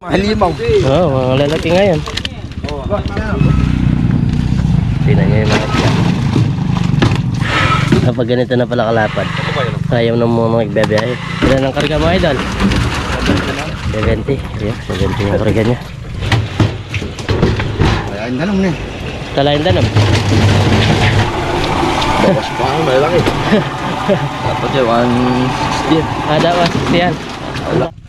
Halimaw. Oo, oh, mga lalaki ngayon. Tingnan nyo yung mga siya. Kapag ganito na pala kalapad, ayaw na mo magbebehe. Ilan ang karga mo, idol? 70. Ayan, 70 yung karga niya. Ayan, ganun na. Talayin danom. Bawas pa malaki. Dapat yung 160. Ada was yan. Yun,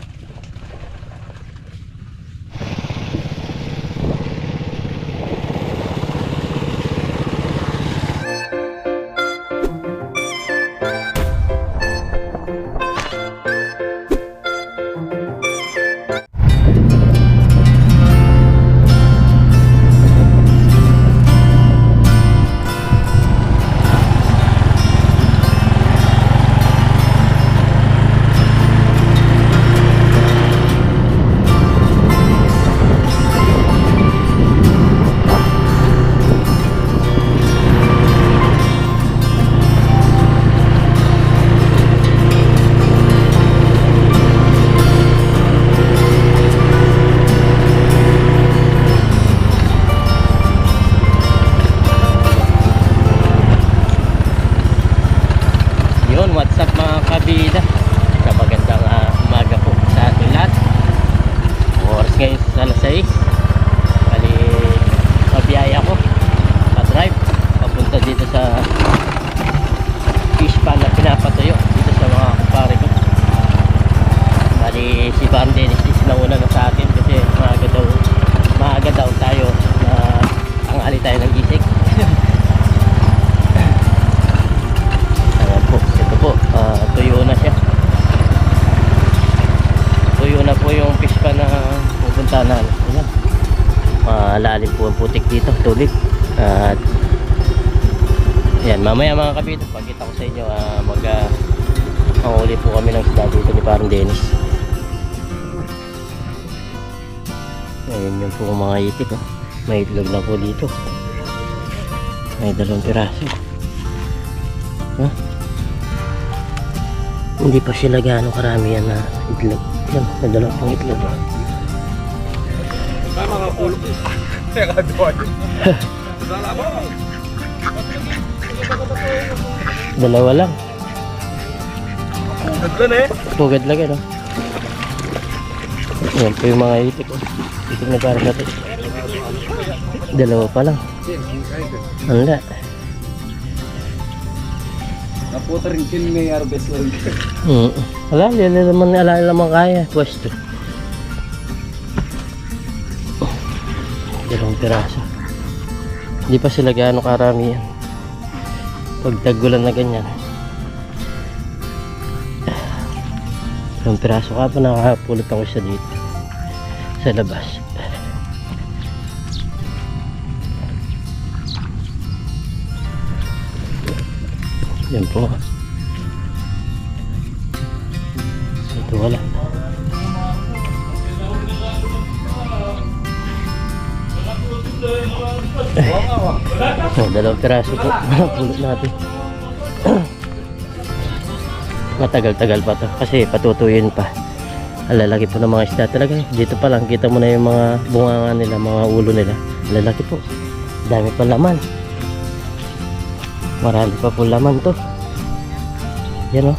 Pan Dennis is nauna na sa akin kasi maaga daw, maaga daw tayo na tangali tayo ng gising. Ayan po, ito po, ah, tuyo na siya. Tuyo na po yung fish pan na pupunta na. Ayan. Malalim po ang putik dito, tubig. At yan, mamaya mga kabito, pagkita ko sa inyo, ah, mag uh, manghuli po kami ng isda dito ni Parang Dennis. Ayun yung po mga itik. Oh. May itlog na po dito. May dalawang piraso. Huh? Hindi pa sila gaano karami yan na itlog. Yan, may dalawang pang itlog. Tama ka ulo. Kaya ka doon. Dalawa lang. Naglan eh. Pugad lang. Oh. Yan po yung mga itik. Itik na parang natin. Dalawa pa lang. Wala. Naputa rin kin may harvest rin. Mm. Wala, hindi naman ala naman kaya. Pwesto. Dalawang piraso. Hindi pa sila gaano karami yan. Pag tagulan na ganyan. Dalawang piraso ka pa nakakapulot ako siya dito. Sa labas. Yan po. Ito wala. Oh, dalawang piraso po. Pulot natin. Matagal-tagal pa to. Kasi patutuyin pa. Alalaki po ng mga isda talaga. eh. Dito pa lang kita mo na yung mga bunganga nila, mga ulo nila. Alalaki po. Dami pa laman. Marami pa po laman to. Yan o.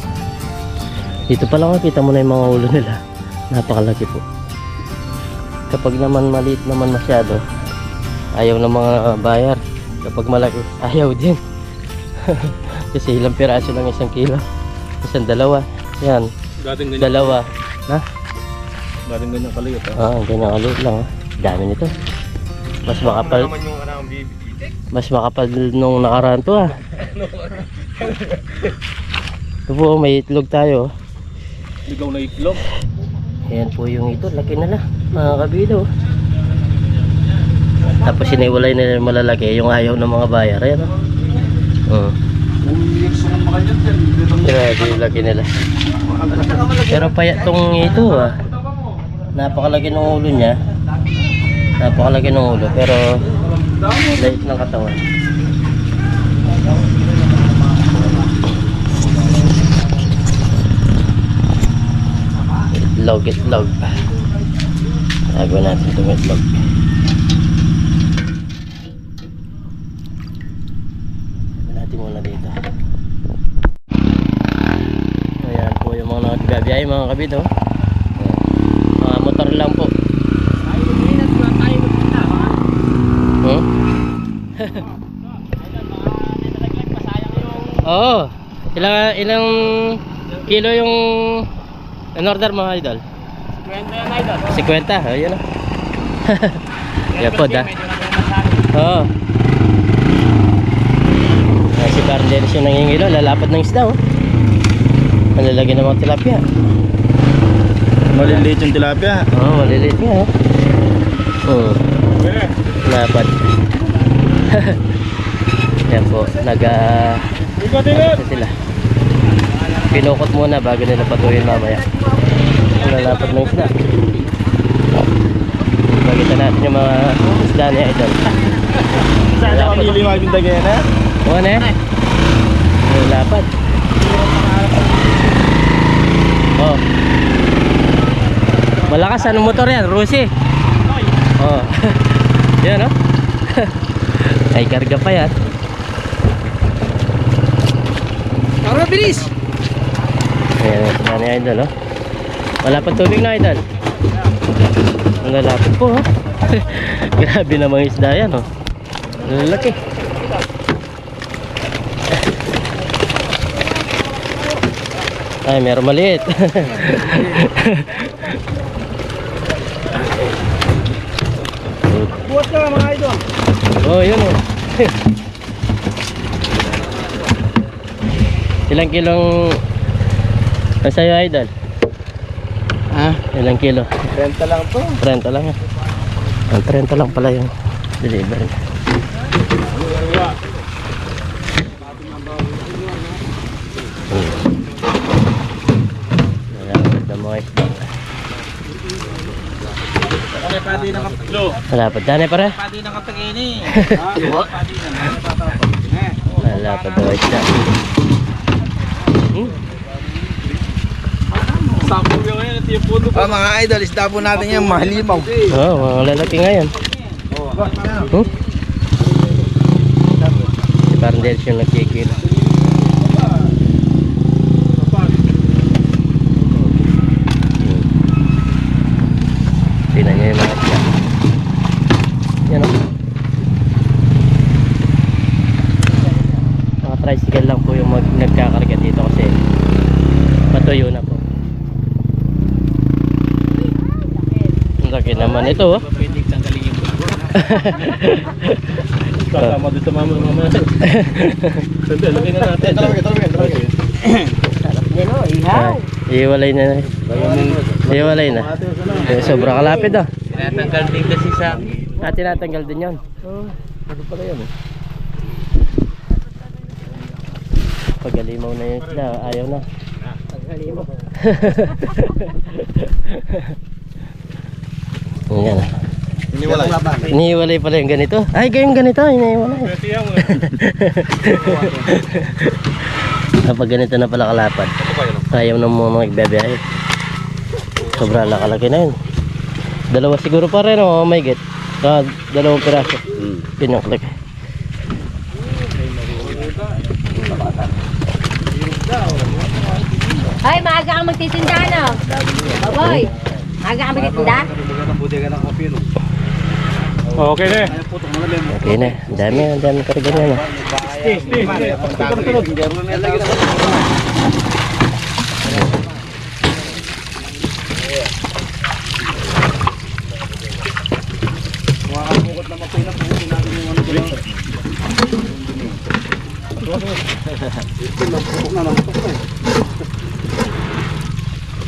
Dito pa lang kita mo na yung mga ulo nila. Napakalaki po. Kapag naman maliit naman masyado, ayaw ng mga bayar. Kapag malaki, ayaw din. Kasi ilang piraso lang isang kilo. Isang dalawa. Yan, Dating dalawa. Na? Dating ganyan kaliit ah. Ah, ang ganyan kaliit lang. ah. Dami nito. Mas makapal, yung baby. mas makapal nung nakaraan to ah. Ito po, may itlog tayo. oh. Ligaw na iklog. Ayan po yung ito, laki na lang, mga kabido. Tapos siniwalay nila yung malalaki, yung ayaw ng mga bayar. Ayan o. Uh. Umiyak sa mga kanyan yan. Grabe yung laki nila. Pero payat tong ito ah. Napakalaki ng ulo niya. Napakalaki ng ulo, pero light ng katawan. Itlog, itlog. Tago natin itong itlog natin muna dito. Ayan po yung mga nagbibiyahe mga kabito. Mga motor lang po. Hmm? Oo. Ilang ilang kilo yung in order mo idol? 50 ayun na. Yan po da. Oo. Ah, si Bardelis yung nangingilo, lalapad ng isda oh. Malalagyan ng mga tilapia. Maliliit yung tilapia. Oo, oh, maliliit nga oh. Oo. Lapad. Yan po, naga ano sila. Pinukot muna bago nila patuloyin mamaya. Lalapad ng isda. Pakita natin yung mga isda ni Idol. Saan ka pamili mga bintagyan na? Oo na eh. Yung lapad. Oh. Malakas, anong motor yan? Rusi. Oh. yan oh. Ay, karga pa yan. Tara, bilis! Ayan, sila ni Idol oh. Wala pa tubig na Idol. Ang lalapit po oh. Grabe namang isda yan oh. Lalaki. Ay, meron maliit. Buhat ka mga idol. oh, yun oh. Ilang kilong Ang sa'yo idol? Ha? Ilang kilo? Renta lang to. 30 lang. Ang 30 lang pala yung delivery. Ayan, ang ganda mo guys. Okay, pati na kapatlo. Malapad dyan eh pare. Pati na kapagini. Malapad daw isda. Hmm? Sampo yung ngayon at yung puno Ah, mga idol, isda po natin yan, mahalimaw. Oo, oh, mga lalaki ngayon. Hmm? Si Barndels yung nagkikilo. Tingnan niyo yung mga isda. Yan o. Mga tricycle lang po yung mag nagkakarga dito kasi matuyo na po. Ang laki naman ito oh. Pwede tanggalin yung Kasama doon sa mama mama. Sandali, lagay na natin. Talagay, talagay, talagay. Ah, iwalay na. Iwalay na. Eh, Sobrang kalapit ah. Tinatanggal din kasi sa... Ah, tinatanggal din yun. Ano pala yan eh? Pag alimaw na yun sila, ayaw na. Yan ah. Iniwalay. Iniiwalay pala yung ganito. Ay, gayong ganito, yan Kapag ganito na pala kalapad, ayaw na mo magbebehay. Sobra lakalaki na yun. Dalawa siguro pa rin, oh my god. Ah, dalawang piraso. Pinuklak. Hoy, maaga kang magtitinda, no? Hoy, maaga kang magtitinda? Okay na eh. Okay na, ang dami, ang dami karga niya. No? Stay, stay, stay.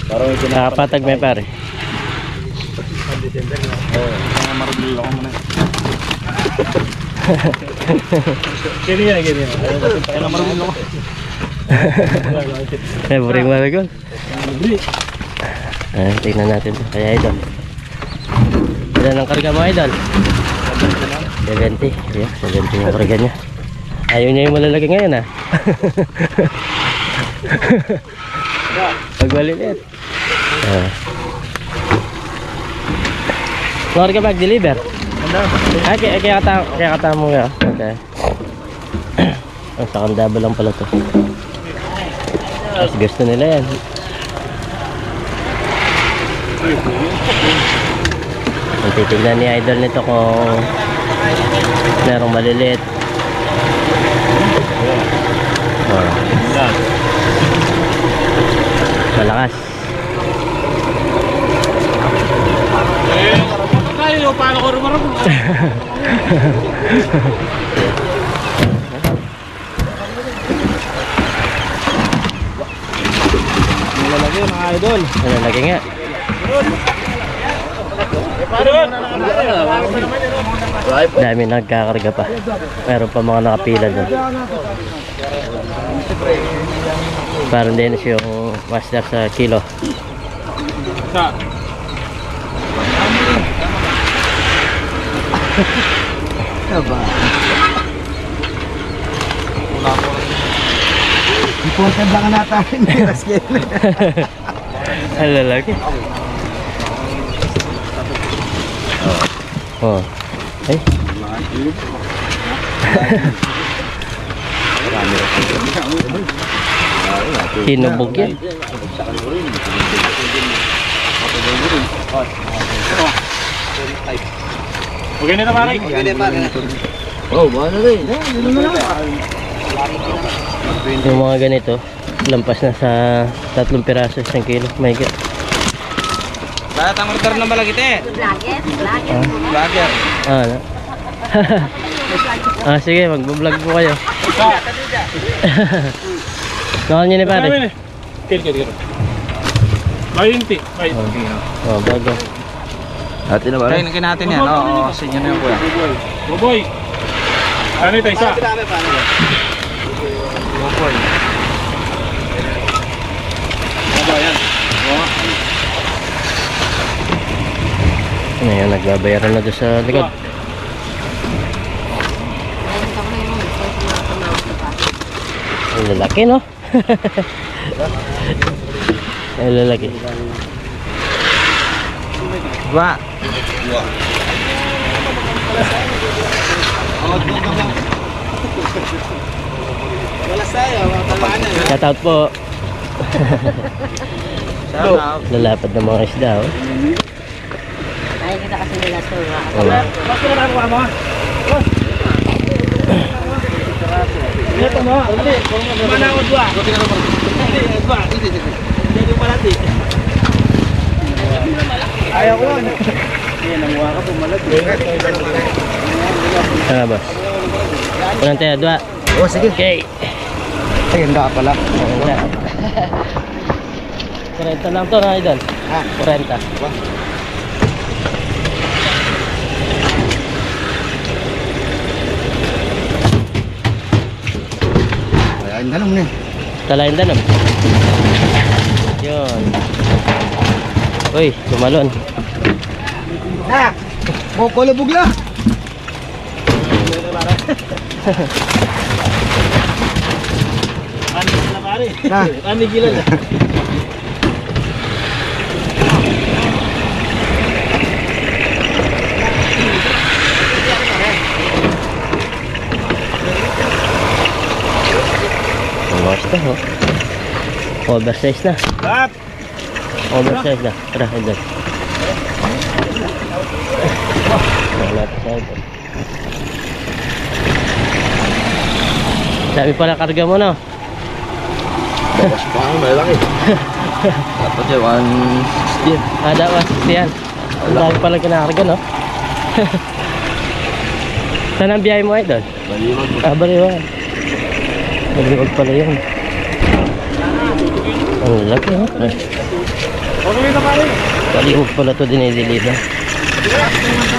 Nakapatag may pare. Ganyan, ganyan. Kaya na marunong ako. Eh, buring maragol. Ah, tingnan natin to. Kaya idol. Ilan ang karga mo idol? 70. Yeah, 70 yung karga niya. Ayaw niya yung malalaki ngayon ah. Pag malilit. Ah. Lugar ka mag-deliver? Ay, kaya, kaya kata, kaya kata mo nga. Okay. Ang sakandaba lang pala to. Mas gusto nila yan. Ang titignan ni Idol nito kung merong maliliit. Oh. Malakas. Tayo, paano ko rumarap? Malalaki mga idol. Ano lagi nga? Dami nagkakarga pa. Meron pa mga nakapila doon. Parang din yung master sa kilo. Sa. Important lang natin. Ang lalaki. Oh. Ay. Hinubog yan. Okay na na pare. Oh, ano rin. Yung mga ganito, lampas na sa tatlong piraso isang kilo. May God. Bakit ang order ng balagite? Vlogger, vlogger. Vlogger. Ah, ah, sige, mag-vlog po kayo. Nakal nyo ni pare. Kil, kil, kil. Bayinti. Bayinti. Oh, bago. Atin na ba? Kaya nakin natin yan. Oo, sa inyo na yan kuya. Boboy. Ano ito, isa? Ano yun, nagbabayaran na doon sa likod. Ang lalaki, no? Ang lalaki. Ba? Shout out po. Shout out. Lalapad ng mga isda, oh. Ay, kita kasi nila to. Oh. Ayaw ko lang. Ano ba? Unang tayo, dua. Oh, sige. Okay. Ay, ganda pala. Wala. 40 lang to na idol. Ha? 40. Ay, ang tanong na. Talayin danom. Yun. Uy, tumalon. Na! Boko lubog la. Ano na pare? Ano gila na? Gusto, oh. Oversize na. Oversize na. Tara, idol. Wala natin sa idol. Dami pala karga mo, no? Bawas pa ang malaki. Dapat yung 160. Ada, 160 yan. Dami pala kinakarga, no? Saan ang biyahe mo, idol? Baliwag. Ah, baliwan. Baliwag pala yun. Ang laki, no? Baliwag pala to dinideliver.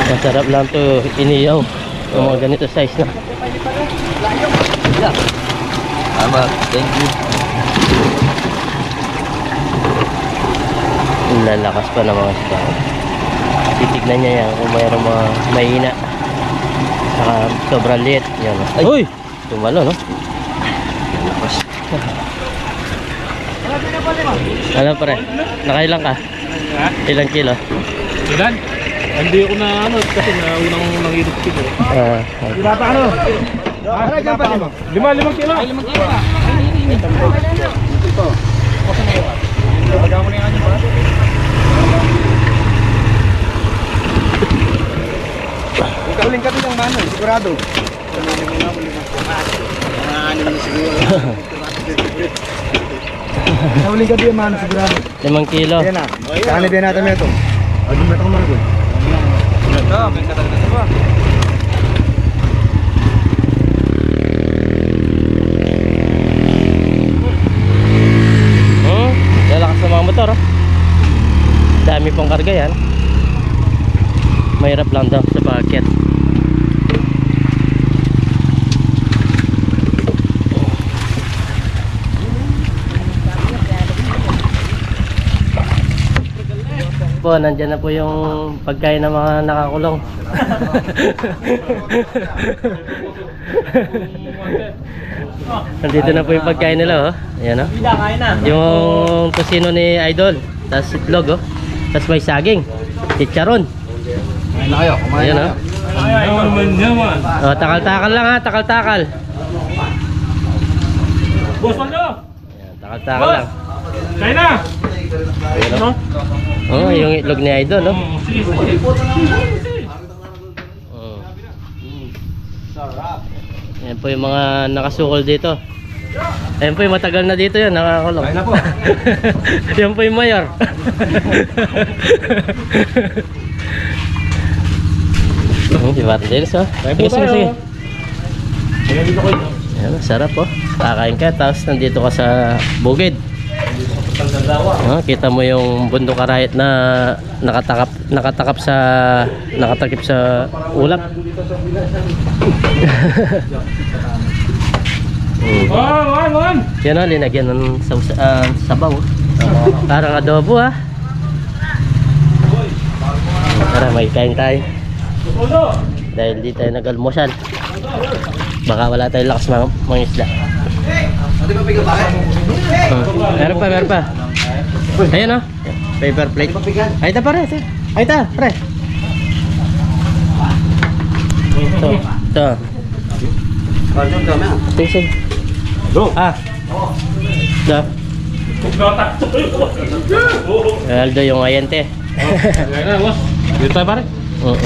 Masarap lang to iniyaw. Yung mga ganito size na. Tama. Thank you. Lalakas pa ng mga isda. Titignan niya yan kung mayroong mga mahina. Saka sobrang liit. Yan. Ay. Uy! Tumalo, no? Lakas. Ano pare? Nakailang ka? Ha? Ilang kilo? Ilan? Hindi ako na ano kasi na unang nangirot ko. Ah, Lima, limang kilo. Ay, limang kilo. Huling kami ng mano, sigurado. Huling kami ng mano, sigurado. limang kilo. Yan na. Kani din natin ito. O, di meto ko maragol. Ito, may katalaga ba? Hmm. Oh. Dami pong karga yan. Mahirap lang daw sa packet. Po, nandyan na po yung pagkain ng mga nakakulong. Nandito na po yung pagkain nila, oh. Ayan, oh. Yung tosino ni Idol, tapos itlog, oh. Tapos may saging, chicharon. Kumain na kayo, kumain Ayan, na oh. kayo. Yaman. Oh, takal-takal lang ha, takal-takal. Boss, Wando! Ayan, takal-takal lang. Kain na! Ayan, oh. Oh, yung itlog ni Idol, oh. Oh, sige, sige. Oh. Ayan po yung mga nakasukol dito. Ayan po yung matagal na dito yan, nakakulong. Kain na po. Yan po yung mayor. di ba Dennis, oh? Sige, sige, sige. Kaya dito ko yun. Ayan, sarap oh. Kakain ka, tapos nandito ka sa bukid. Oh, kita mo yung bundok karayat na nakatakap nakatakap sa nakatakip sa ulap. mm. Oh, man, man! Yan o, linagyan ng saw, ah, sabaw. Parang adobo ha. Tara, may kain tayo. Dahil di tayo nag-almusal. Baka wala tayong lakas mga, mga isda. Hmm. Meron pa, meron pa. Ayan o. Paper plate. Ay, ito pare. Ay, ito, pre. Ito. Ito. Sige. Go! Ah. Ito. Aldo yung ayente. Kaya na, boss. Dito tayo pare. Oo.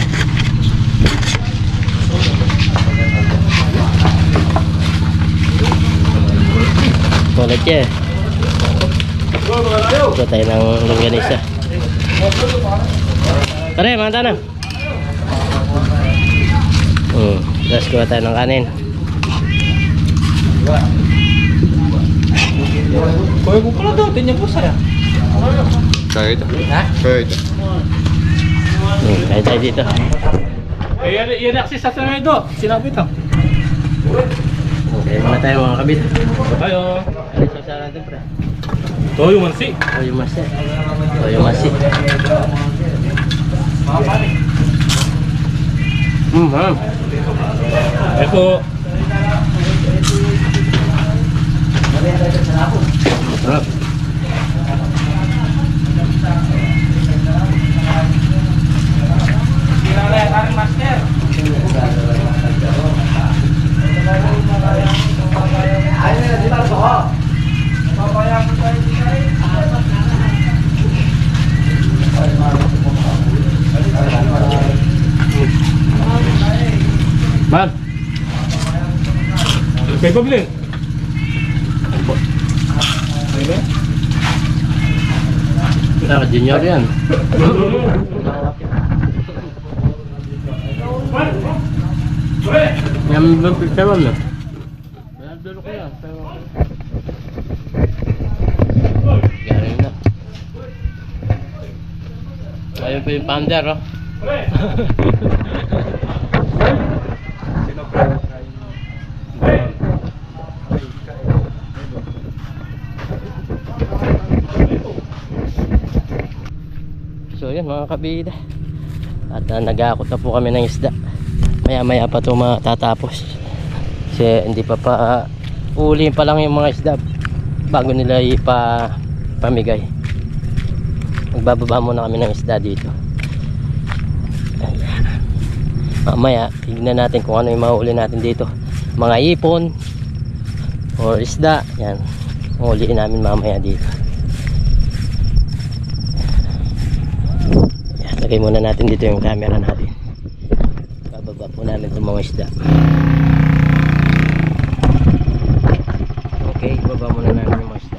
Tulad siya eh. Ito tayo ng longganisa. Pare, manta na. Hmm. Tapos kuha tayo ng kanin. Kuya ko pala daw, tinya po saya. Kaya ito. Ha? Kaya ito. Hmm. Kaya tayo dito. Eh, yan, yan access sa Senado. Sinabi ito. Okay, muna tayo mga kabit. Tayo. Ano sa sa natin, pre? Ito yung mansi. Toyo masi. Toyo masi. Hmm, ma'am. Ito. Sarap. Man, May pabili. ah, junior yan. Yan bang picture mo no? Dulo ko yan, pero... Galing na. Ayun pa yung pounder, oh. So yan mga kabida At uh, nag-aakot na po kami ng isda Maya maya pa ito matatapos Kasi hindi pa pa Uli pa lang yung mga isda Bago nila ipa pamigay. Magbababa muna kami ng isda dito. Mamaya tignan natin kung ano yung mahuli natin dito. Mga ipon or isda. Yan huliin namin mamaya dito. Yan, lagay muna natin dito yung camera natin. Bababa po namin itong mga isda okay baba muna namin yung mga isda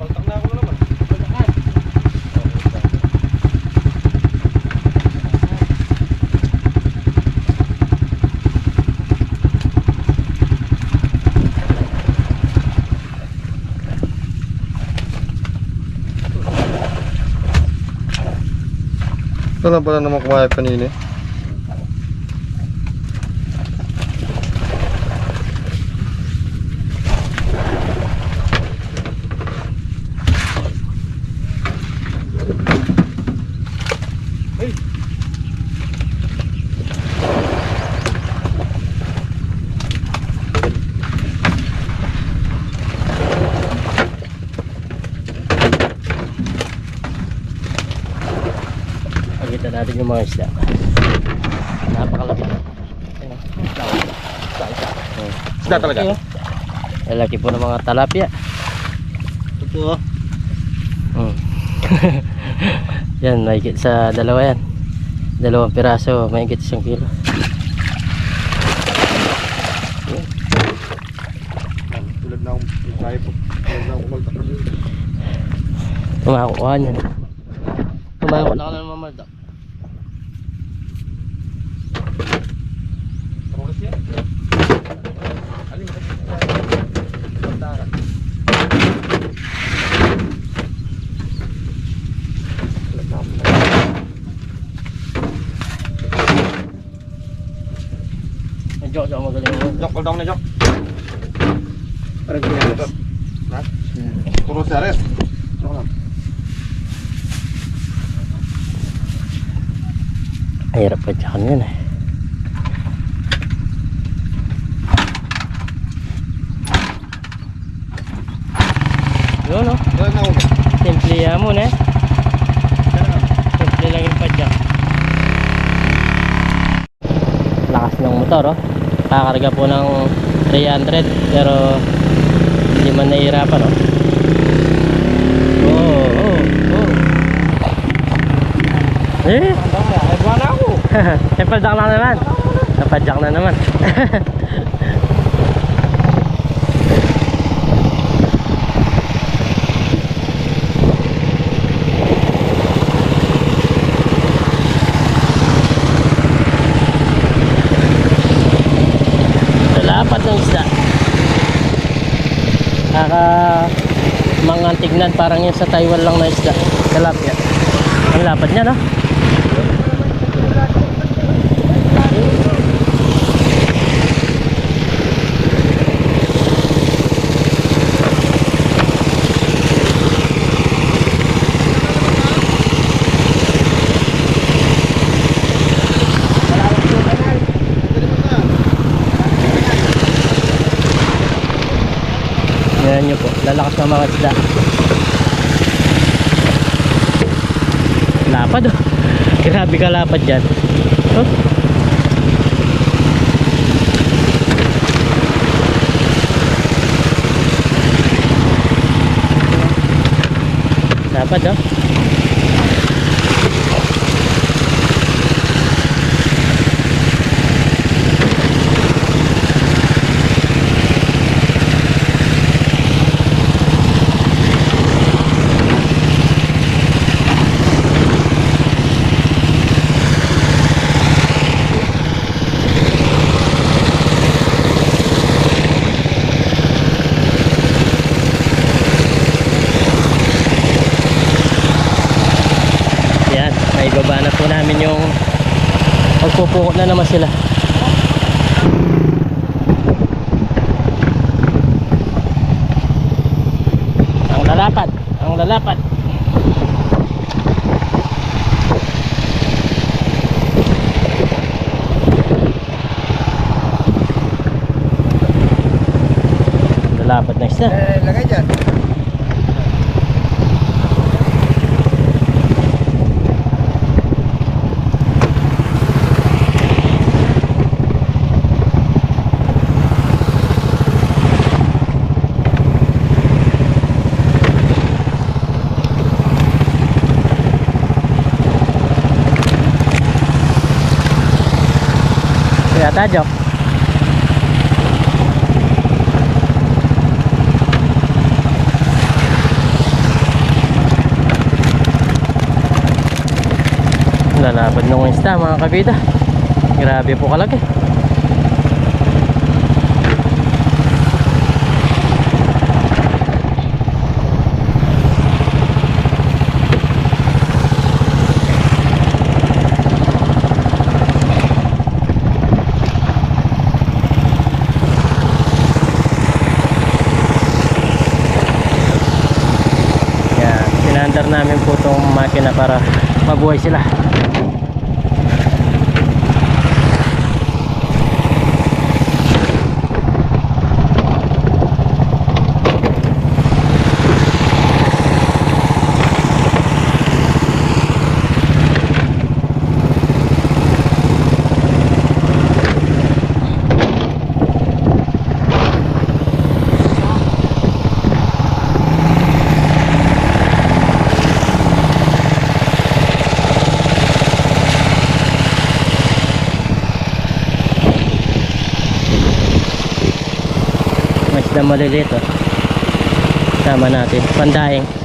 Paltak na ako na naman. Ito lang pala naman kumayat kanina eh. Pagkita natin yung mga isda. Napakalaki. Isda, isda, isda. Isda talaga? Okay, oh. Lalaki po ng mga talapia. Ito oh. Hmm. yan, mahigit sa dalawa yan. Dalawang piraso, mahigit isang kilo. Tulad na akong. Tulad na akong maltak kanina. Tumakuha niyan. Tumakuha na ka na naman malda. Oras yan? Alin ka? Pantara. Medyo ako magaling mo. Jok, hold on na Jok. Parang kinalas. Ha? Puro sa res. Jok lang. Hirap pa dyan yun eh. Yun oh. Tulad na ako. Simple yan mo na eh. Simple lang yung padyak. Lakas ng motor oh. Kakarga po ng 300 pero hindi man nahihirapan oh. Oh, oh, oh. Eh, Nagwa na ako. eh padyak na naman. Napadyak na naman. ng isda. Kaka mga tignan parang yung sa Taiwan lang na isda. Tilapia. Ang lapad niya no? Yan nyo po. Lalakas ng mga isda. Lapad oh. Grabe ka lapad dyan. Oh. Lapad oh. Yan, may baba na po namin yung pagpupukot na naman sila. Ang lalapat, ang lalapat. Lalapat na isda. Eh, lagay dyan. Tata Jok. Lalapad ng isda mga kabida. Grabe po kalaki. Yan, sinandar namin po itong makina para mabuhay sila. Mas na maliliit oh. Sama natin. Pandaing.